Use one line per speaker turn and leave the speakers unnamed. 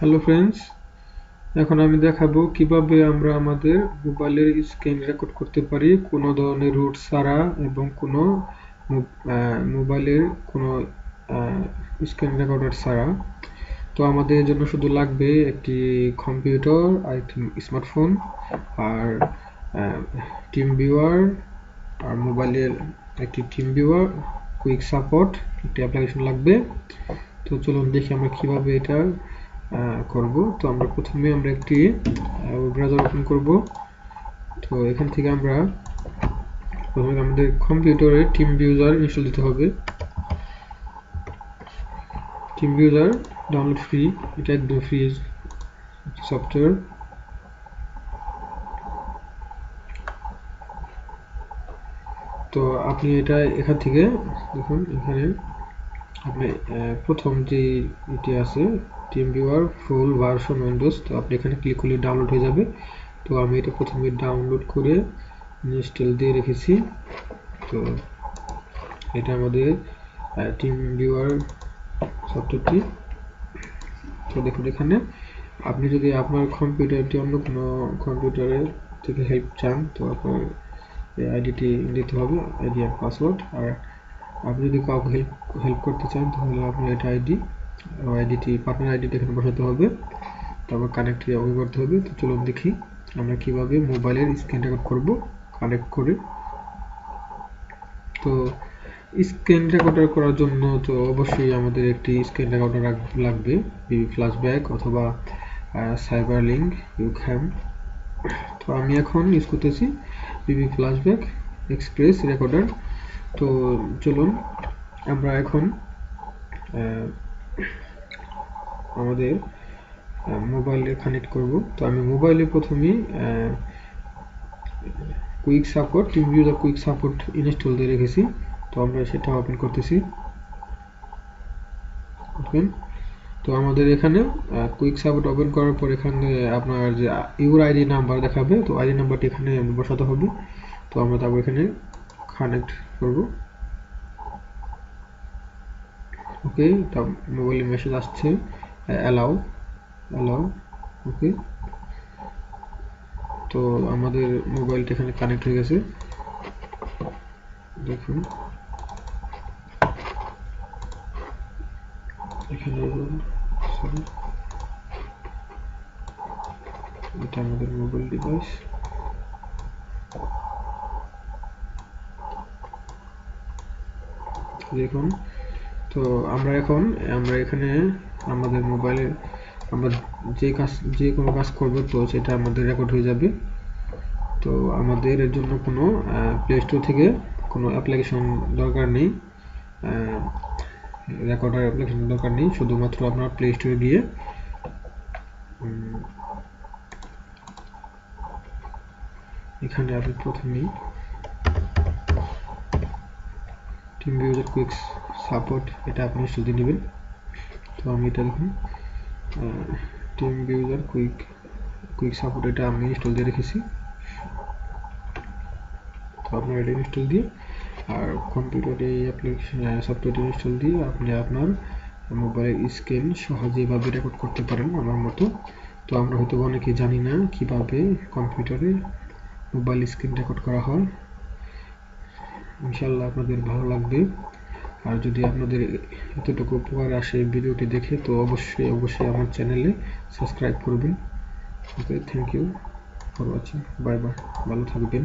Hello friends এখন আমি দেখাবো কীভাবে আমরা আমাদের মোবাইলের স্ক্রিন রেকর্ড করতে পারি। কোনো ধরনের রুট ছাড়া এবং কোনো মোবাইলের কোনো স্ক্রিন রেকর্ডার ছাড়া। তো আমাদের জন্য শুধু লাগবে একটি কম্পিউটার আর একটি স্মার্টফোন আর টিম ভিউয়ার আর মোবাইলের একটি টিম ভিউয়ার কুইক সাপোর্ট একটি অ্যাপ্লিকেশন লাগবে। তো চলুন দেখি আমরা কীভাবে এটা করব। তো আমরা প্রথমে আমরা একটি ব্রাউজার ওপেন করব। তো এখান থেকে আমরা প্রথমে আমাদের কম্পিউটারে টিম ভিউজার ইনস্টল দিতে হবে। টিম ভিউজার ডাউনলোড ফ্রি এটা একদম ফ্রি সফটওয়্যার তো আপনি এটা এখান থেকে, দেখুন, এখানে আপনি প্রথম যে এটি আছে team viewer full version Windows তো আপনি এখানে ক্লিক করলে ডাউনলোড হয়ে যাবে। তো আমি এটা প্রথমে ডাউনলোড করে ইনস্টল দিয়ে রেখেছি। তো এটা আমাদের টিম ভিউয়ার সফটওয়্যারটি তো দেখুন এখানে, আপনি যদি আপনার কম্পিউটারটি অন্য কোনো কম্পিউটারে থেকে হেল্প চান, তো আপনার আইডিটি দিতে হবে আইডি আর পাসওয়ার্ড আর আপনি যদি কাউকে হেল্প হেল্প করতে চান, তাহলে আপনার এটা আইডি আইডিটি পার্টনার আইডিটি এখানে বসাতে হবে। তারপর কানেক্ট ওকে করতে হবে। তো চলুন দেখি আমরা কীভাবে মোবাইলের স্ক্রিন রেকর্ড করব। কানেক্ট করে। তো স্ক্রিন রেকর্ডার করার জন্য তো অবশ্যই আমাদের একটি স্ক্রিন রেকর্ডার লাগবে। বিবি ফ্ল্যাশব্যাক অথবা সাইবার লিঙ্ক ইউখ্যাম তো আমি এখন ইউজ করতেছি বিবি ফ্ল্যাশব্যাক এক্সপ্রেস রেকর্ডার তো চলুন, আমরা এখন আমাদের মোবাইলে কানেক্ট করব। তো আমি মোবাইলে প্রথমেই quick support team user quick support install দিয়ে রেখেছি। তো আমরা সেটা ওপেন করতেছি। ওপেন তো আমাদের এখানে কুইক সাপোর্ট ওপেন করার পর এখানে আপনার যে ইউর আইডি নাম্বার দেখাবে, তো আইডি নাম্বারটি এখানে বসাতে হবে। তো আমরা তারপর এখানে কানেক্ট করব। ওকে তা মোবাইলে মেসেজ আসছে অ্যালাউ অ্যালাউ ওকে। তো আমাদের মোবাইলটা এখানে কানেক্ট হয়ে গেছে। দেখুন। এখানে সরি এটা আমাদের মোবাইল ডিভাইস দেখুন। তো আমরা এখন, আমরা এখানে আমাদের মোবাইলে আমরা যে কাজ, যে কোনো কাজ করব তো সেটা আমাদের রেকর্ড হয়ে যাবে। তো আমাদের এর জন্য কোনো প্লে স্টোর থেকে কোনো অ্যাপ্লিকেশন দরকার নেই। রেকর্ডার অ্যাপ্লিকেশন দরকার নেই, শুধুমাত্র আপনার প্লে স্টোরে গিয়ে এখানে আপনি প্রথমেই টিম ভিউজার কুইক সাপোর্ট এটা আপনি শুধু নেবেন তো আমি এটা দেখুন team viewer quick quick support এটা আমি ইনস্টল দিয়ে রেখেছি। তো আপনার এটা ইনস্টল দিয়ে, আর কম্পিউটারে অ্যাপ্লিকেশন ইনস্টল দিয়ে আপনি আপনার মোবাইলের স্ক্রিন সহজেভাবে রেকর্ড করতে পারেন আমার মতো। তো আমরা হয়তো অনেকে জানি না কীভাবে কম্পিউটারে মোবাইল স্ক্রিন রেকর্ড করা হয়। ইনশাল্লাহ আপনাদের ভালো লাগবে। আর যদি আপনাদের এতটুকু উপকার আসে ভিডিওটি দেখে, তো অবশ্যই অবশ্যই আমার চ্যানেলে সাবস্ক্রাইব করবেন। Okay thank you for watching bye bye ভালো থাকবেন।